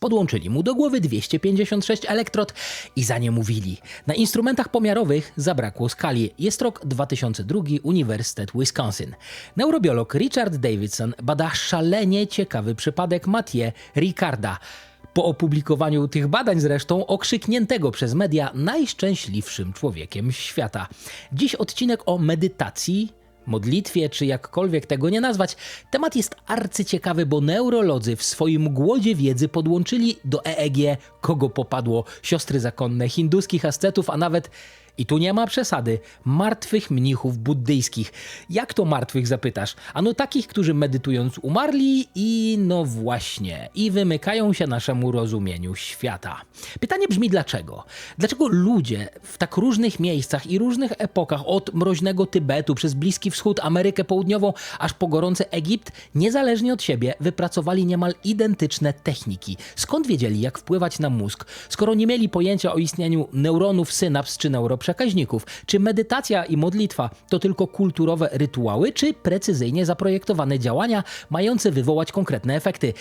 Podłączyli mu do głowy 256 elektrod i za mówili. Na instrumentach pomiarowych zabrakło skali. Jest rok 2002, Uniwersytet Wisconsin. Neurobiolog Richard Davidson bada szalenie ciekawy przypadek Mathieu Ricarda. Po opublikowaniu tych badań zresztą okrzykniętego przez media najszczęśliwszym człowiekiem świata. Dziś odcinek o medytacji, modlitwie, czy jakkolwiek tego nie nazwać, temat jest arcyciekawy, bo neurolodzy w swoim głodzie wiedzy podłączyli do EEG, kogo popadło, siostry zakonne, hinduskich ascetów, a nawet i tu nie ma przesady, martwych mnichów buddyjskich. Jak to martwych zapytasz? Ano takich, którzy medytując umarli i no właśnie, i wymykają się naszemu rozumieniu świata. Pytanie brzmi dlaczego? Dlaczego ludzie w tak różnych miejscach i różnych epokach, od mroźnego Tybetu przez Bliski Wschód, Amerykę Południową, aż po gorący Egipt, niezależnie od siebie wypracowali niemal identyczne techniki? Skąd wiedzieli, jak wpływać na mózg, skoro nie mieli pojęcia o istnieniu neuronów, synaps czy neuroprzekaźników? Czy medytacja i modlitwa to tylko kulturowe rytuały, czy precyzyjnie zaprojektowane działania mające wywołać konkretne efekty?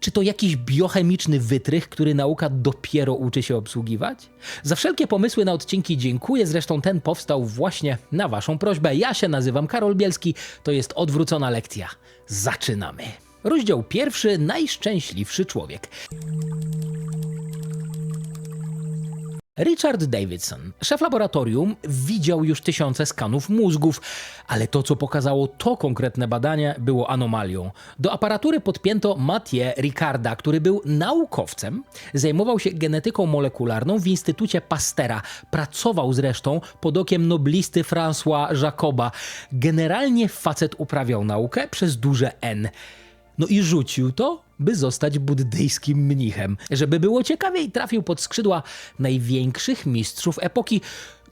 Czy to jakiś biochemiczny wytrych, który nauka dopiero uczy się obsługiwać? Za wszelkie pomysły na odcinki dziękuję, zresztą ten powstał właśnie na Waszą prośbę. Ja się nazywam Karol Bielski, to jest odwrócona lekcja. Zaczynamy. Rozdział pierwszy Najszczęśliwszy człowiek. Richard Davidson, szef laboratorium, widział już tysiące skanów mózgów, ale to, co pokazało to konkretne badanie, było anomalią. Do aparatury podpięto Mathieu Ricarda, który był naukowcem, zajmował się genetyką molekularną w Instytucie Pastera. Pracował zresztą pod okiem noblisty François Jacoba. Generalnie facet uprawiał naukę przez duże N. No i rzucił to, by zostać buddyjskim mnichem. Żeby było ciekawiej, trafił pod skrzydła największych mistrzów epoki,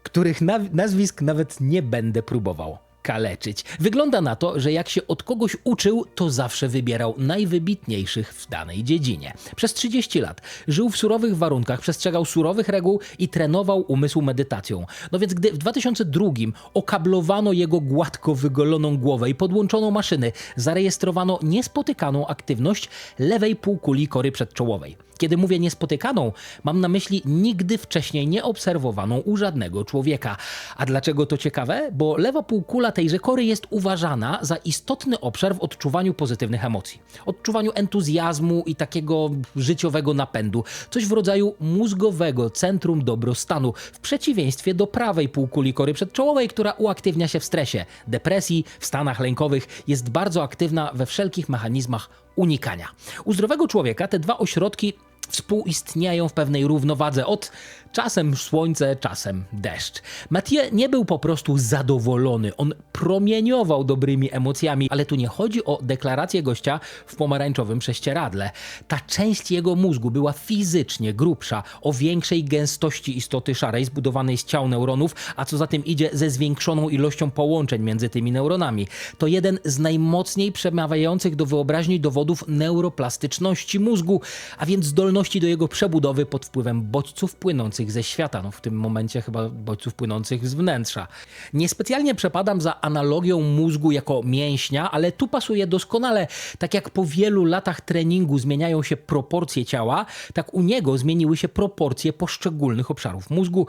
których na nazwisk nawet nie będę próbował kaleczyć. Wygląda na to, że jak się od kogoś uczył, to zawsze wybierał najwybitniejszych w danej dziedzinie. Przez 30 lat żył w surowych warunkach, przestrzegał surowych reguł i trenował umysł medytacją. No więc gdy w 2002 okablowano jego gładko wygoloną głowę i podłączono maszyny, zarejestrowano niespotykaną aktywność lewej półkuli kory przedczołowej. Kiedy mówię niespotykaną, mam na myśli nigdy wcześniej nieobserwowaną u żadnego człowieka. A dlaczego to ciekawe? Bo lewa półkula tejże kory jest uważana za istotny obszar w odczuwaniu pozytywnych emocji. Odczuwaniu entuzjazmu i takiego życiowego napędu. Coś w rodzaju mózgowego centrum dobrostanu, w przeciwieństwie do prawej półkuli kory przedczołowej, która uaktywnia się w stresie, depresji, w stanach lękowych, jest bardzo aktywna we wszelkich mechanizmach unikania. U zdrowego człowieka te dwa ośrodki współistniają w pewnej równowadze od czasem słońce, czasem deszcz. Mathieu nie był po prostu zadowolony, on promieniował dobrymi emocjami, ale tu nie chodzi o deklarację gościa w pomarańczowym prześcieradle. Ta część jego mózgu była fizycznie grubsza, o większej gęstości istoty szarej zbudowanej z ciał neuronów, a co za tym idzie ze zwiększoną ilością połączeń między tymi neuronami. To jeden z najmocniej przemawiających do wyobraźni dowodów neuroplastyczności mózgu, a więc zdolności do jego przebudowy pod wpływem bodźców płynących ze świata, no w tym momencie chyba bodźców płynących z wnętrza. Niespecjalnie przepadam za analogią mózgu jako mięśnia, ale tu pasuje doskonale. Tak jak po wielu latach treningu zmieniają się proporcje ciała, tak u niego zmieniły się proporcje poszczególnych obszarów mózgu.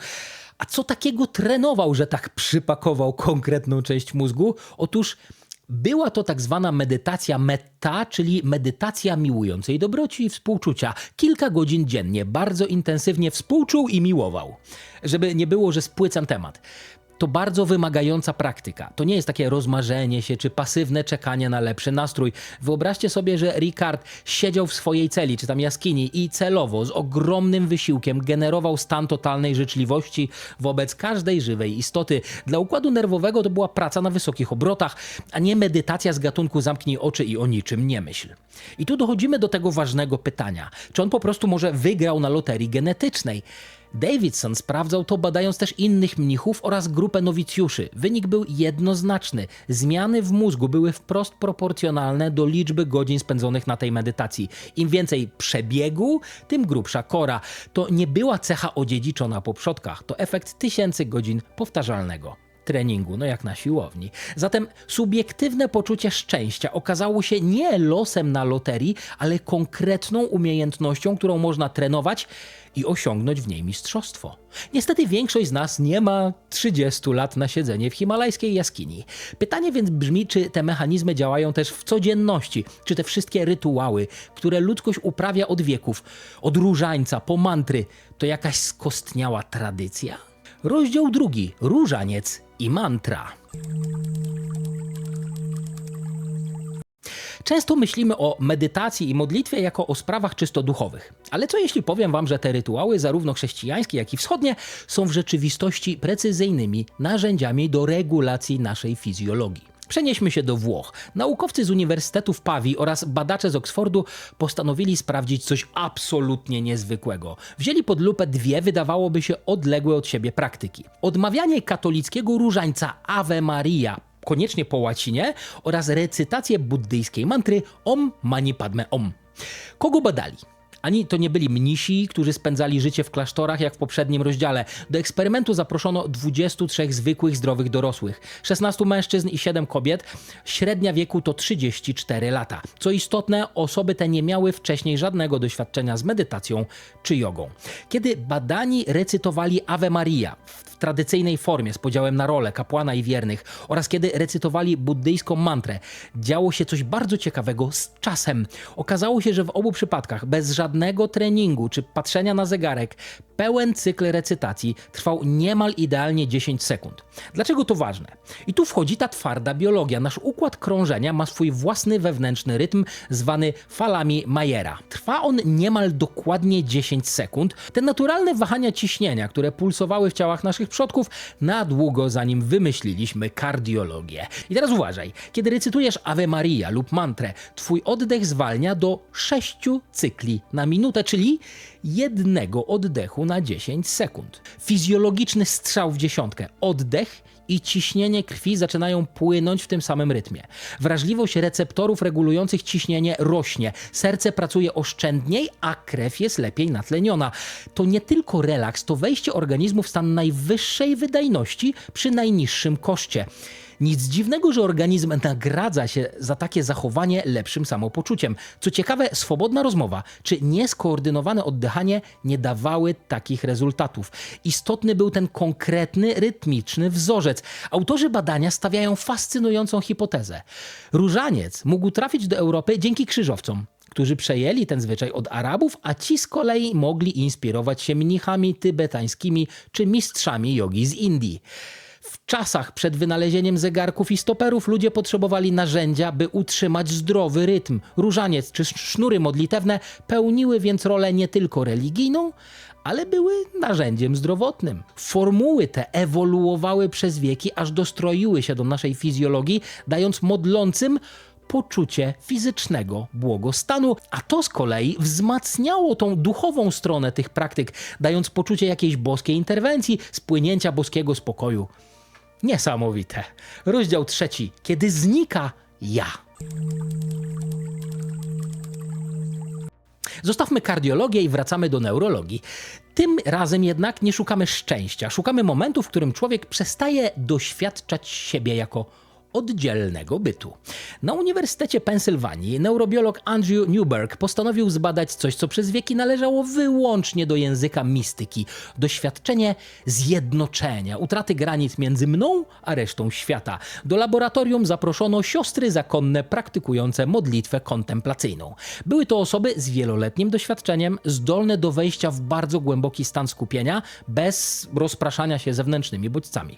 A co takiego trenował, że tak przypakował konkretną część mózgu? Otóż była to tak zwana medytacja metta, czyli medytacja miłującej dobroci i współczucia. Kilka godzin dziennie, bardzo intensywnie współczuł i miłował. Żeby nie było, że spłycam temat to bardzo wymagająca praktyka. To nie jest takie rozmarzenie się czy pasywne czekanie na lepszy nastrój. Wyobraźcie sobie, że Ricard siedział w swojej celi czy tam jaskini i celowo z ogromnym wysiłkiem generował stan totalnej życzliwości wobec każdej żywej istoty. Dla układu nerwowego to była praca na wysokich obrotach, a nie medytacja z gatunku zamknij oczy i o niczym nie myśl. I tu dochodzimy do tego ważnego pytania. Czy on po prostu może wygrał na loterii genetycznej? Davidson sprawdzał to badając też innych mnichów oraz grupę nowicjuszy. Wynik był jednoznaczny. Zmiany w mózgu były wprost proporcjonalne do liczby godzin spędzonych na tej medytacji. Im więcej przebiegu, tym grubsza kora. To nie była cecha odziedziczona po przodkach, to efekt tysięcy godzin powtarzalnego treningu, no jak na siłowni. Zatem subiektywne poczucie szczęścia okazało się nie losem na loterii, ale konkretną umiejętnością, którą można trenować i osiągnąć w niej mistrzostwo. Niestety większość z nas nie ma 30 lat na siedzenie w himalajskiej jaskini. Pytanie więc brzmi, czy te mechanizmy działają też w codzienności, czy te wszystkie rytuały, które ludzkość uprawia od wieków, od różańca po mantry, to jakaś skostniała tradycja? Rozdział drugi: Różaniec i mantra. Często myślimy o medytacji i modlitwie jako o sprawach czysto duchowych. Ale co jeśli powiem wam, że te rytuały, zarówno chrześcijańskie, jak i wschodnie, są w rzeczywistości precyzyjnymi narzędziami do regulacji naszej fizjologii? Przenieśmy się do Włoch. Naukowcy z Uniwersytetu w Pawii oraz badacze z Oksfordu postanowili sprawdzić coś absolutnie niezwykłego. Wzięli pod lupę dwie, wydawałoby się, odległe od siebie praktyki. Odmawianie katolickiego różańca Ave Maria koniecznie po łacinie oraz recytację buddyjskiej mantry Om Mani Padme Om. Kogo badali? Ani to nie byli mnisi, którzy spędzali życie w klasztorach jak w poprzednim rozdziale. Do eksperymentu zaproszono 23 zwykłych, zdrowych dorosłych, 16 mężczyzn i 7 kobiet. Średnia wieku to 34 lata. Co istotne, osoby te nie miały wcześniej żadnego doświadczenia z medytacją czy jogą. Kiedy badani recytowali Ave Maria w tradycyjnej formie z podziałem na role kapłana i wiernych oraz kiedy recytowali buddyjską mantrę, działo się coś bardzo ciekawego z czasem. Okazało się, że w obu przypadkach bez żadnego treningu czy patrzenia na zegarek pełen cykl recytacji trwał niemal idealnie 10 sekund. Dlaczego to ważne? I tu wchodzi ta twarda biologia. Nasz układ krążenia ma swój własny wewnętrzny rytm zwany falami Mayera. Trwa on niemal dokładnie 10 sekund. Te naturalne wahania ciśnienia, które pulsowały w ciałach naszych przodków na długo zanim wymyśliliśmy kardiologię. I teraz uważaj, kiedy recytujesz Ave Maria lub mantrę, twój oddech zwalnia do 6 cykli na minutę, czyli jednego oddechu na 10 sekund. Fizjologiczny strzał w dziesiątkę. Oddech i ciśnienie krwi zaczynają płynąć w tym samym rytmie. Wrażliwość receptorów regulujących ciśnienie rośnie, serce pracuje oszczędniej, a krew jest lepiej natleniona. To nie tylko relaks, to wejście organizmu w stan najwyższej wydajności przy najniższym koszcie. Nic dziwnego, że organizm nagradza się za takie zachowanie lepszym samopoczuciem. Co ciekawe, swobodna rozmowa czy nieskoordynowane oddychanie nie dawały takich rezultatów. Istotny był ten konkretny, rytmiczny wzorzec. Autorzy badania stawiają fascynującą hipotezę. Różaniec mógł trafić do Europy dzięki krzyżowcom którzy przejęli ten zwyczaj od Arabów, a ci z kolei mogli inspirować się mnichami tybetańskimi czy mistrzami jogi z Indii. Czasach przed wynalezieniem zegarków i stoperów ludzie potrzebowali narzędzia, by utrzymać zdrowy rytm. Różaniec czy sznury modlitewne pełniły więc rolę nie tylko religijną, ale były narzędziem zdrowotnym. Formuły te ewoluowały przez wieki, aż dostroiły się do naszej fizjologii, dając modlącym poczucie fizycznego błogostanu, a to z kolei wzmacniało tą duchową stronę tych praktyk, dając poczucie jakiejś boskiej interwencji, spłynięcia boskiego spokoju. Niesamowite. Rozdział trzeci. Kiedy znika ja. Zostawmy kardiologię i wracamy do neurologii. Tym razem jednak nie szukamy szczęścia, szukamy momentu, w którym człowiek przestaje doświadczać siebie jako oddzielnego bytu. Na Uniwersytecie Pensylwanii neurobiolog Andrew Newberg postanowił zbadać coś, co przez wieki należało wyłącznie do języka mistyki doświadczenie zjednoczenia, utraty granic między mną a resztą świata. Do laboratorium zaproszono siostry zakonne praktykujące modlitwę kontemplacyjną. Były to osoby z wieloletnim doświadczeniem, zdolne do wejścia w bardzo głęboki stan skupienia, bez rozpraszania się zewnętrznymi bodźcami.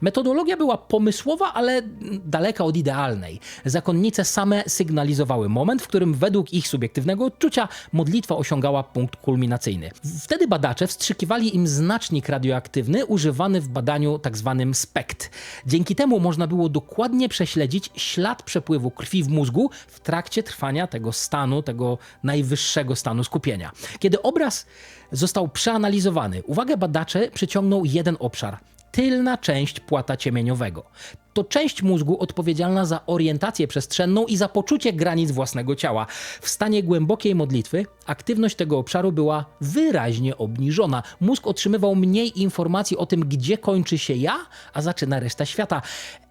Metodologia była pomysłowa, ale daleka od idealnej. Zakonnice same sygnalizowały moment, w którym według ich subiektywnego odczucia modlitwa osiągała punkt kulminacyjny. Wtedy badacze wstrzykiwali im znacznik radioaktywny używany w badaniu tzw. SPECT. Dzięki temu można było dokładnie prześledzić ślad przepływu krwi w mózgu w trakcie trwania tego stanu, tego najwyższego stanu skupienia. Kiedy obraz został przeanalizowany, uwagę badacze przyciągnął jeden obszar tylna część płata ciemieniowego. To część mózgu odpowiedzialna za orientację przestrzenną i za poczucie granic własnego ciała. W stanie głębokiej modlitwy aktywność tego obszaru była wyraźnie obniżona. Mózg otrzymywał mniej informacji o tym, gdzie kończy się ja, a zaczyna reszta świata.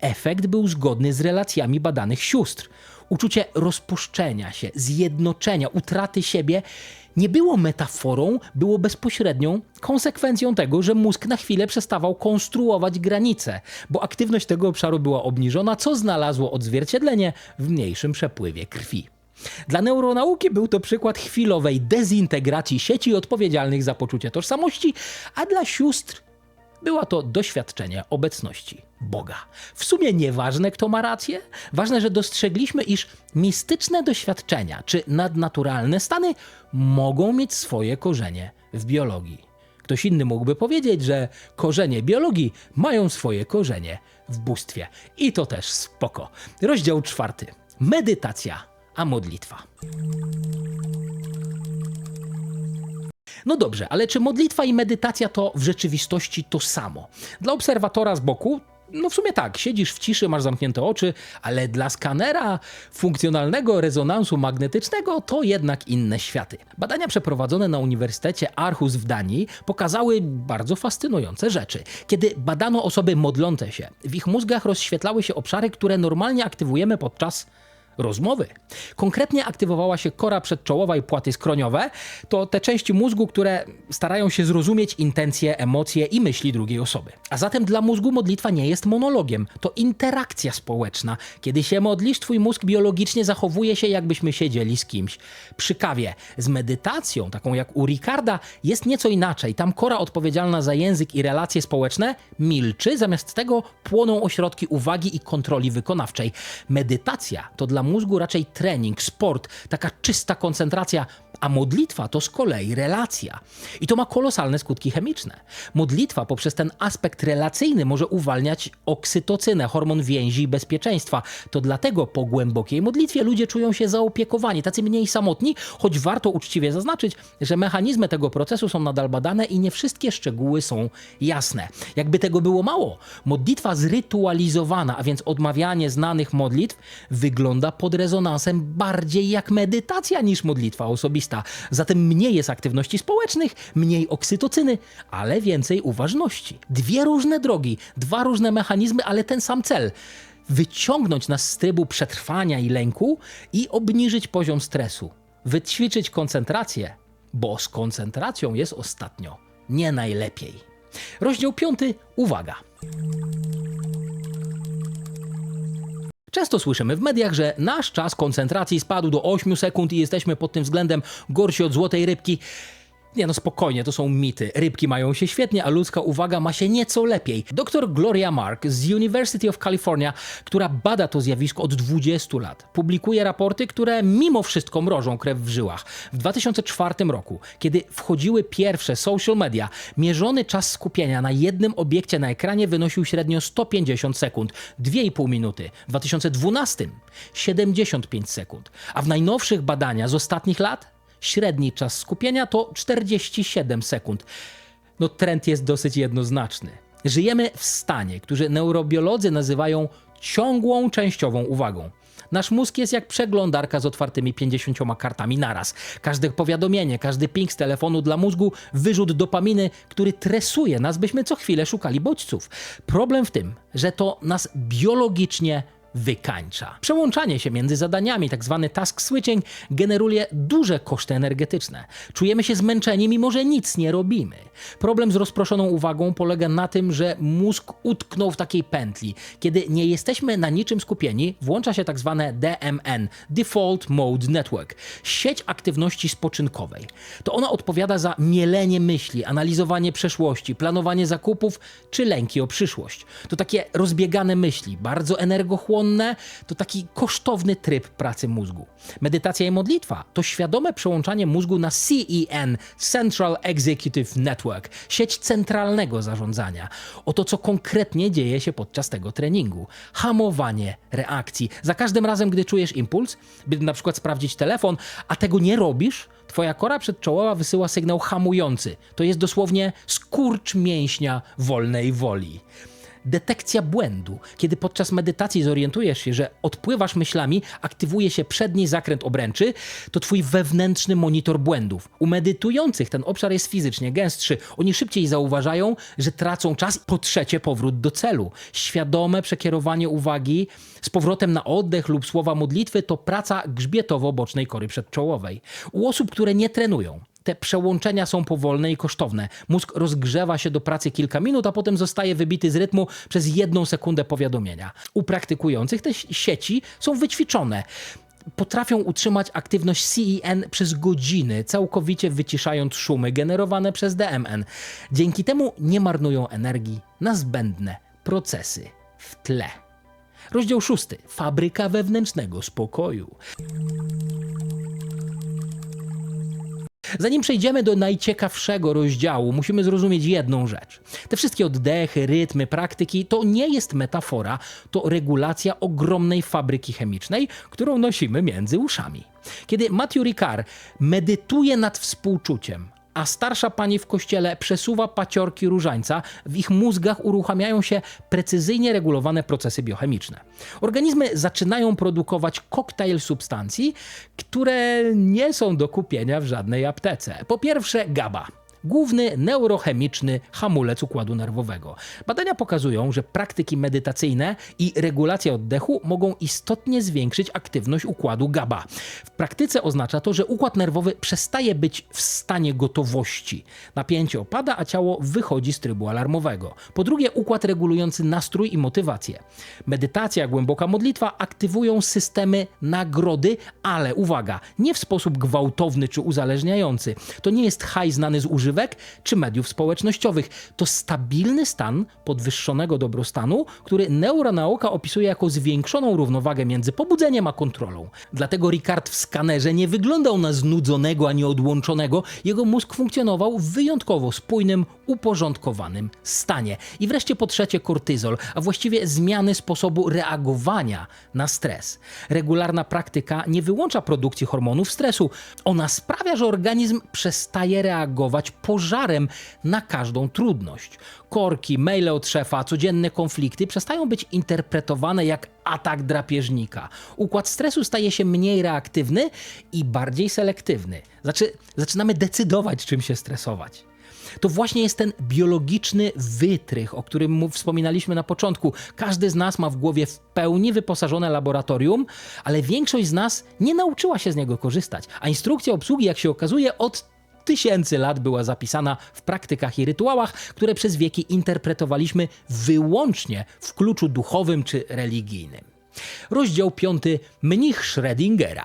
Efekt był zgodny z relacjami badanych sióstr. Uczucie rozpuszczenia się, zjednoczenia, utraty siebie nie było metaforą, było bezpośrednią konsekwencją tego, że mózg na chwilę przestawał konstruować granice, bo aktywność tego obszaru była obniżona, co znalazło odzwierciedlenie w mniejszym przepływie krwi. Dla neuronauki był to przykład chwilowej dezintegracji sieci odpowiedzialnych za poczucie tożsamości, a dla sióstr była to doświadczenie obecności Boga. W sumie nieważne, kto ma rację, ważne, że dostrzegliśmy, iż mistyczne doświadczenia czy nadnaturalne stany mogą mieć swoje korzenie w biologii. Ktoś inny mógłby powiedzieć, że korzenie biologii mają swoje korzenie w bóstwie. I to też spoko. Rozdział czwarty. Medytacja, a modlitwa. No dobrze, ale czy modlitwa i medytacja to w rzeczywistości to samo? Dla obserwatora z boku no w sumie tak, siedzisz w ciszy, masz zamknięte oczy, ale dla skanera funkcjonalnego rezonansu magnetycznego to jednak inne światy. Badania przeprowadzone na Uniwersytecie Aarhus w Danii pokazały bardzo fascynujące rzeczy. Kiedy badano osoby modlące się, w ich mózgach rozświetlały się obszary, które normalnie aktywujemy podczas rozmowy. Konkretnie aktywowała się kora przedczołowa i płaty skroniowe. To te części mózgu, które starają się zrozumieć intencje, emocje i myśli drugiej osoby. A zatem dla mózgu modlitwa nie jest monologiem, to interakcja społeczna. Kiedy się modlisz, twój mózg biologicznie zachowuje się, jakbyśmy siedzieli z kimś przy kawie. Z medytacją, taką jak u Ricarda, jest nieco inaczej. Tam kora odpowiedzialna za język i relacje społeczne milczy, zamiast tego płoną ośrodki uwagi i kontroli wykonawczej. Medytacja to dla mózgu raczej trening, sport, taka czysta koncentracja, a modlitwa to z kolei relacja. I to ma kolosalne skutki chemiczne. Modlitwa poprzez ten aspekt relacyjny może uwalniać oksytocynę, hormon więzi i bezpieczeństwa. To dlatego po głębokiej modlitwie ludzie czują się zaopiekowani, tacy mniej samotni, choć warto uczciwie zaznaczyć, że mechanizmy tego procesu są nadal badane i nie wszystkie szczegóły są jasne. Jakby tego było mało, modlitwa zrytualizowana, a więc odmawianie znanych modlitw, wygląda pod rezonansem bardziej jak medytacja niż modlitwa osobista. Zatem mniej jest aktywności społecznych, mniej oksytocyny, ale więcej uważności. Dwie różne drogi, dwa różne mechanizmy, ale ten sam cel. Wyciągnąć nas z trybu przetrwania i lęku i obniżyć poziom stresu. Wyćwiczyć koncentrację, bo z koncentracją jest ostatnio nie najlepiej. Rozdział piąty. Uwaga. Często słyszymy w mediach, że nasz czas koncentracji spadł do 8 sekund i jesteśmy pod tym względem gorsi od złotej rybki. Nie no spokojnie, to są mity. Rybki mają się świetnie, a ludzka uwaga ma się nieco lepiej. Dr Gloria Mark z University of California, która bada to zjawisko od 20 lat, publikuje raporty, które mimo wszystko mrożą krew w żyłach. W 2004 roku, kiedy wchodziły pierwsze social media, mierzony czas skupienia na jednym obiekcie na ekranie wynosił średnio 150 sekund, 2,5 minuty. W 2012 75 sekund, a w najnowszych badaniach z ostatnich lat Średni czas skupienia to 47 sekund. No trend jest dosyć jednoznaczny. Żyjemy w stanie, który neurobiolodzy nazywają ciągłą częściową uwagą. Nasz mózg jest jak przeglądarka z otwartymi 50 kartami naraz. Każde powiadomienie, każdy ping z telefonu dla mózgu, wyrzut dopaminy, który tresuje nas, byśmy co chwilę szukali bodźców. Problem w tym, że to nas biologicznie wykańcza. Przełączanie się między zadaniami, tzw. Tak task switching, generuje duże koszty energetyczne. Czujemy się zmęczeni, mimo że nic nie robimy. Problem z rozproszoną uwagą polega na tym, że mózg utknął w takiej pętli. Kiedy nie jesteśmy na niczym skupieni, włącza się tzw. DMN Default Mode Network sieć aktywności spoczynkowej. To ona odpowiada za mielenie myśli, analizowanie przeszłości, planowanie zakupów czy lęki o przyszłość. To takie rozbiegane myśli, bardzo energochłonne to taki kosztowny tryb pracy mózgu. Medytacja i modlitwa to świadome przełączanie mózgu na CEN Central Executive Network sieć centralnego zarządzania. Oto co konkretnie dzieje się podczas tego treningu. Hamowanie reakcji. Za każdym razem, gdy czujesz impuls, by na przykład sprawdzić telefon, a tego nie robisz, Twoja kora przedczołowa wysyła sygnał hamujący. To jest dosłownie skurcz mięśnia wolnej woli. Detekcja błędu. Kiedy podczas medytacji zorientujesz się, że odpływasz myślami, aktywuje się przedni zakręt obręczy, to twój wewnętrzny monitor błędów. U medytujących ten obszar jest fizycznie gęstszy. Oni szybciej zauważają, że tracą czas. Po trzecie, powrót do celu. Świadome przekierowanie uwagi z powrotem na oddech lub słowa modlitwy to praca grzbietowo-bocznej kory przedczołowej. U osób, które nie trenują, te przełączenia są powolne i kosztowne. Mózg rozgrzewa się do pracy kilka minut, a potem zostaje wybity z rytmu przez jedną sekundę powiadomienia. U praktykujących te sieci są wyćwiczone. Potrafią utrzymać aktywność CEN przez godziny, całkowicie wyciszając szumy generowane przez DMN. Dzięki temu nie marnują energii na zbędne procesy w tle. Rozdział szósty. Fabryka wewnętrznego spokoju. Zanim przejdziemy do najciekawszego rozdziału, musimy zrozumieć jedną rzecz. Te wszystkie oddechy, rytmy, praktyki to nie jest metafora, to regulacja ogromnej fabryki chemicznej, którą nosimy między uszami. Kiedy Matthew Ricard medytuje nad współczuciem, a starsza pani w kościele przesuwa paciorki różańca, w ich mózgach uruchamiają się precyzyjnie regulowane procesy biochemiczne. Organizmy zaczynają produkować koktajl substancji, które nie są do kupienia w żadnej aptece. Po pierwsze, GABA główny neurochemiczny hamulec układu nerwowego. Badania pokazują, że praktyki medytacyjne i regulacja oddechu mogą istotnie zwiększyć aktywność układu GABA. W praktyce oznacza to, że układ nerwowy przestaje być w stanie gotowości. Napięcie opada, a ciało wychodzi z trybu alarmowego. Po drugie, układ regulujący nastrój i motywację. Medytacja, głęboka modlitwa aktywują systemy nagrody, ale uwaga, nie w sposób gwałtowny czy uzależniający. To nie jest haj znany z używania używek czy mediów społecznościowych. To stabilny stan podwyższonego dobrostanu, który neuronauka opisuje jako zwiększoną równowagę między pobudzeniem a kontrolą. Dlatego Ricard w skanerze nie wyglądał na znudzonego ani odłączonego. Jego mózg funkcjonował w wyjątkowo spójnym, uporządkowanym stanie. I wreszcie po trzecie kortyzol, a właściwie zmiany sposobu reagowania na stres. Regularna praktyka nie wyłącza produkcji hormonów stresu. Ona sprawia, że organizm przestaje reagować pożarem na każdą trudność. Korki, maile od szefa, codzienne konflikty przestają być interpretowane jak atak drapieżnika. Układ stresu staje się mniej reaktywny i bardziej selektywny. Znaczy, zaczynamy decydować, czym się stresować. To właśnie jest ten biologiczny wytrych, o którym wspominaliśmy na początku. Każdy z nas ma w głowie w pełni wyposażone laboratorium, ale większość z nas nie nauczyła się z niego korzystać. A instrukcja obsługi, jak się okazuje, od tysięcy lat była zapisana w praktykach i rytuałach, które przez wieki interpretowaliśmy wyłącznie w kluczu duchowym czy religijnym. Rozdział 5. Mnich Schrödingera.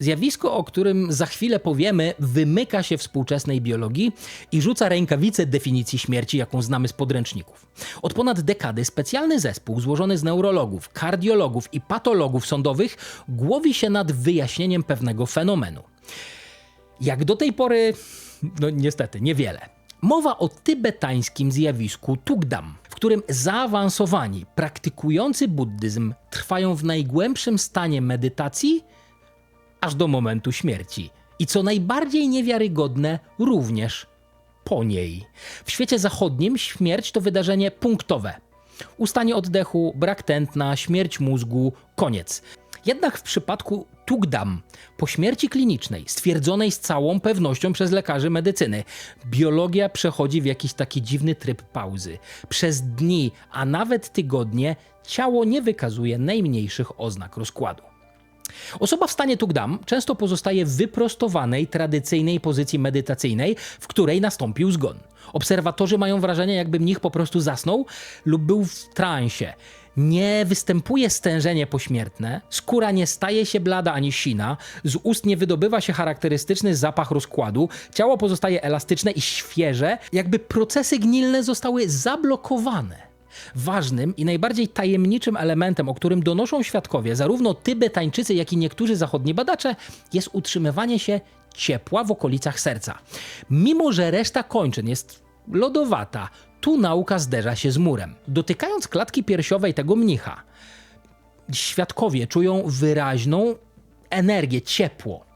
Zjawisko, o którym za chwilę powiemy, wymyka się współczesnej biologii i rzuca rękawicę definicji śmierci, jaką znamy z podręczników. Od ponad dekady specjalny zespół złożony z neurologów, kardiologów i patologów sądowych głowi się nad wyjaśnieniem pewnego fenomenu. Jak do tej pory, no niestety, niewiele. Mowa o tybetańskim zjawisku Tugdam, w którym zaawansowani, praktykujący buddyzm trwają w najgłębszym stanie medytacji – aż do momentu śmierci. I co najbardziej niewiarygodne, również po niej. W świecie zachodnim śmierć to wydarzenie punktowe. Ustanie oddechu, brak tętna, śmierć mózgu, koniec. Jednak w przypadku Tugdam, po śmierci klinicznej, stwierdzonej z całą pewnością przez lekarzy medycyny, biologia przechodzi w jakiś taki dziwny tryb pauzy. Przez dni, a nawet tygodnie ciało nie wykazuje najmniejszych oznak rozkładu. Osoba w stanie Tugdam często pozostaje w wyprostowanej, tradycyjnej pozycji medytacyjnej, w której nastąpił zgon. Obserwatorzy mają wrażenie, jakby mnich po prostu zasnął lub był w transie. Nie występuje stężenie pośmiertne, skóra nie staje się blada ani sina, z ust nie wydobywa się charakterystyczny zapach rozkładu, ciało pozostaje elastyczne i świeże, jakby procesy gnilne zostały zablokowane. Ważnym i najbardziej tajemniczym elementem, o którym donoszą świadkowie, zarówno Tybetańczycy, jak i niektórzy zachodni badacze, jest utrzymywanie się ciepła w okolicach serca. Mimo, że reszta kończyn jest lodowata, tu nauka zderza się z murem. Dotykając klatki piersiowej tego mnicha, świadkowie czują wyraźną energię, ciepło.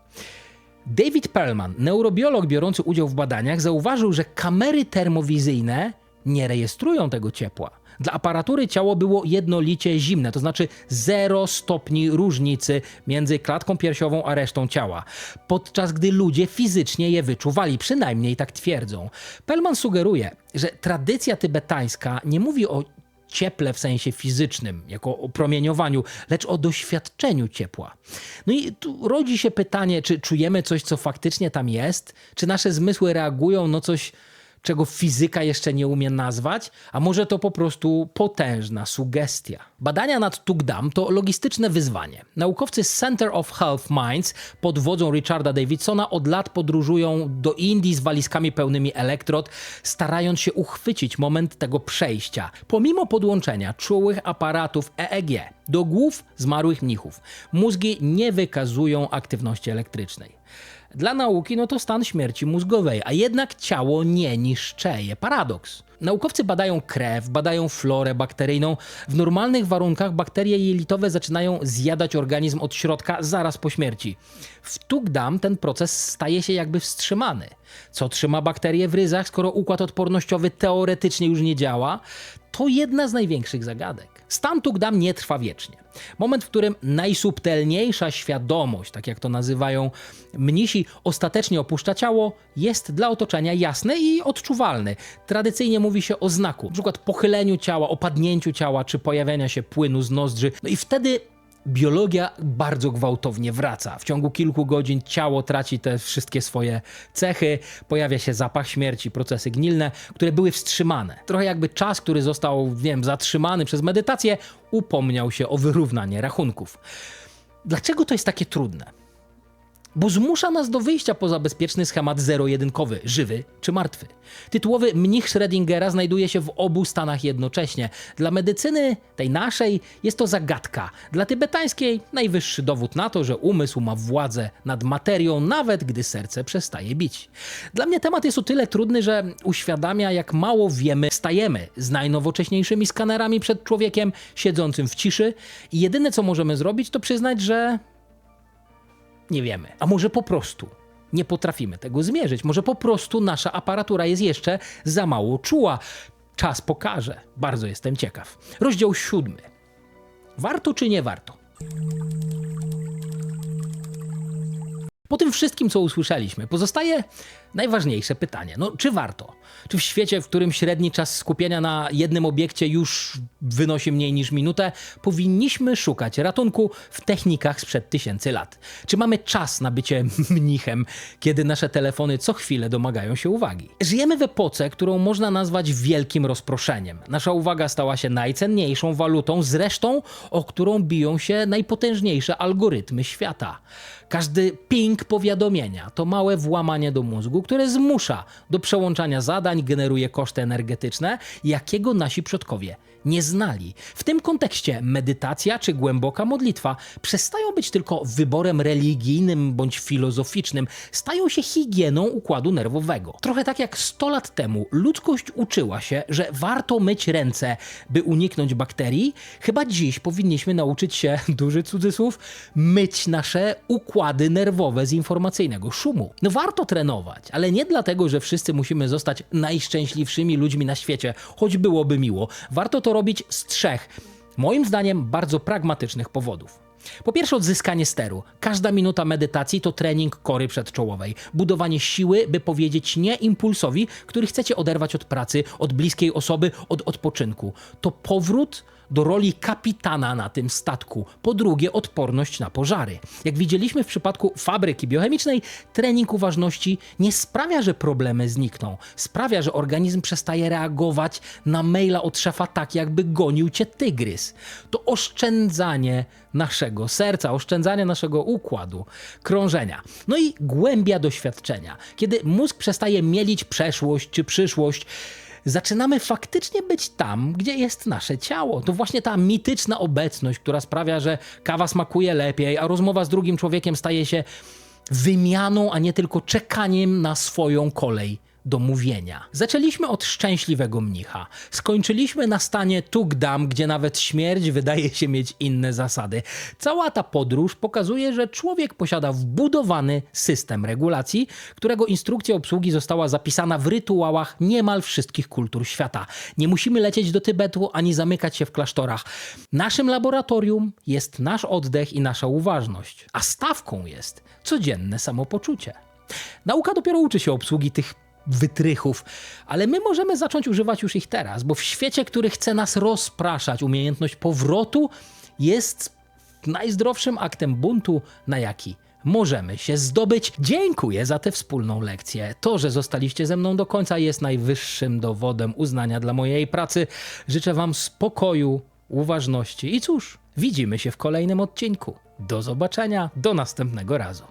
David Perlman, neurobiolog biorący udział w badaniach, zauważył, że kamery termowizyjne nie rejestrują tego ciepła. Dla aparatury ciało było jednolicie zimne, to znaczy 0 stopni różnicy między klatką piersiową a resztą ciała, podczas gdy ludzie fizycznie je wyczuwali, przynajmniej tak twierdzą. Pelman sugeruje, że tradycja tybetańska nie mówi o cieple w sensie fizycznym, jako o promieniowaniu, lecz o doświadczeniu ciepła. No i tu rodzi się pytanie, czy czujemy coś, co faktycznie tam jest, czy nasze zmysły reagują na coś czego fizyka jeszcze nie umie nazwać, a może to po prostu potężna sugestia. Badania nad Tugdam to logistyczne wyzwanie. Naukowcy z Center of Health Minds pod wodzą Richarda Davidsona od lat podróżują do Indii z walizkami pełnymi elektrod, starając się uchwycić moment tego przejścia. Pomimo podłączenia czułych aparatów EEG do głów zmarłych mnichów, mózgi nie wykazują aktywności elektrycznej. Dla nauki no to stan śmierci mózgowej, a jednak ciało nie niszczeje. Paradoks. Naukowcy badają krew, badają florę bakteryjną. W normalnych warunkach bakterie jelitowe zaczynają zjadać organizm od środka zaraz po śmierci. W Tugdam ten proces staje się jakby wstrzymany. Co trzyma bakterie w ryzach, skoro układ odpornościowy teoretycznie już nie działa? To jedna z największych zagadek. Stan Tugdam nie trwa wiecznie. Moment, w którym najsubtelniejsza świadomość, tak jak to nazywają mnisi, ostatecznie opuszcza ciało, jest dla otoczenia jasny i odczuwalny. Tradycyjnie mówi się o znaku, np. pochyleniu ciała, opadnięciu ciała czy pojawiania się płynu z nozdrzy. No i wtedy biologia bardzo gwałtownie wraca. W ciągu kilku godzin ciało traci te wszystkie swoje cechy, pojawia się zapach śmierci, procesy gnilne, które były wstrzymane. Trochę jakby czas, który został, nie wiem, zatrzymany przez medytację, upomniał się o wyrównanie rachunków. Dlaczego to jest takie trudne? Bo zmusza nas do wyjścia poza bezpieczny schemat zero-jedynkowy, żywy czy martwy. Tytułowy mnich Schrödingera znajduje się w obu stanach jednocześnie. Dla medycyny, tej naszej, jest to zagadka. Dla tybetańskiej najwyższy dowód na to, że umysł ma władzę nad materią, nawet gdy serce przestaje bić. Dla mnie temat jest o tyle trudny, że uświadamia, jak mało wiemy. Stajemy z najnowocześniejszymi skanerami przed człowiekiem siedzącym w ciszy i jedyne co możemy zrobić, to przyznać, że nie wiemy. A może po prostu nie potrafimy tego zmierzyć. Może po prostu nasza aparatura jest jeszcze za mało czuła. Czas pokaże. Bardzo jestem ciekaw. Rozdział siódmy. Warto czy nie warto? Po tym wszystkim, co usłyszeliśmy, pozostaje najważniejsze pytanie. No, czy warto? Czy w świecie, w którym średni czas skupienia na jednym obiekcie już wynosi mniej niż minutę, powinniśmy szukać ratunku w technikach sprzed tysięcy lat? Czy mamy czas na bycie mnichem, kiedy nasze telefony co chwilę domagają się uwagi? Żyjemy w epoce, którą można nazwać wielkim rozproszeniem. Nasza uwaga stała się najcenniejszą walutą, zresztą o którą biją się najpotężniejsze algorytmy świata. Każdy ping powiadomienia to małe włamanie do mózgu, które zmusza do przełączania zadań, generuje koszty energetyczne, jakiego nasi przodkowie nie znali. W tym kontekście medytacja czy głęboka modlitwa przestają być tylko wyborem religijnym bądź filozoficznym, stają się higieną układu nerwowego. Trochę tak jak 100 lat temu ludzkość uczyła się, że warto myć ręce, by uniknąć bakterii, chyba dziś powinniśmy nauczyć się, duży cudzysłów, myć nasze układy nerwowe z informacyjnego szumu. No warto trenować, ale nie dlatego, że wszyscy musimy zostać najszczęśliwszymi ludźmi na świecie, choć byłoby miło. Warto to to robić z trzech, moim zdaniem, bardzo pragmatycznych powodów. Po pierwsze, odzyskanie steru. Każda minuta medytacji to trening kory przedczołowej. Budowanie siły, by powiedzieć nie impulsowi, który chcecie oderwać od pracy, od bliskiej osoby, od odpoczynku. To powrót do roli kapitana na tym statku. Po drugie, odporność na pożary. Jak widzieliśmy w przypadku fabryki biochemicznej, trening uważności nie sprawia, że problemy znikną. Sprawia, że organizm przestaje reagować na maila od szefa tak, jakby gonił cię tygrys. To oszczędzanie naszego serca, oszczędzanie naszego układu, krążenia. No i głębia doświadczenia. Kiedy mózg przestaje mielić przeszłość czy przyszłość, zaczynamy faktycznie być tam, gdzie jest nasze ciało. To właśnie ta mityczna obecność, która sprawia, że kawa smakuje lepiej, a rozmowa z drugim człowiekiem staje się wymianą, a nie tylko czekaniem na swoją kolej do mówienia. Zaczęliśmy od szczęśliwego mnicha. Skończyliśmy na stanie Tugdam, gdzie nawet śmierć wydaje się mieć inne zasady. Cała ta podróż pokazuje, że człowiek posiada wbudowany system regulacji, którego instrukcja obsługi została zapisana w rytuałach niemal wszystkich kultur świata. Nie musimy lecieć do Tybetu ani zamykać się w klasztorach. Naszym laboratorium jest nasz oddech i nasza uważność, a stawką jest codzienne samopoczucie. Nauka dopiero uczy się obsługi tych wytrychów, ale my możemy zacząć używać już ich teraz, bo w świecie, który chce nas rozpraszać, umiejętność powrotu jest najzdrowszym aktem buntu, na jaki możemy się zdobyć. Dziękuję za tę wspólną lekcję. To, że zostaliście ze mną do końca, jest najwyższym dowodem uznania dla mojej pracy. Życzę Wam spokoju, uważności i cóż, widzimy się w kolejnym odcinku. Do zobaczenia, do następnego razu.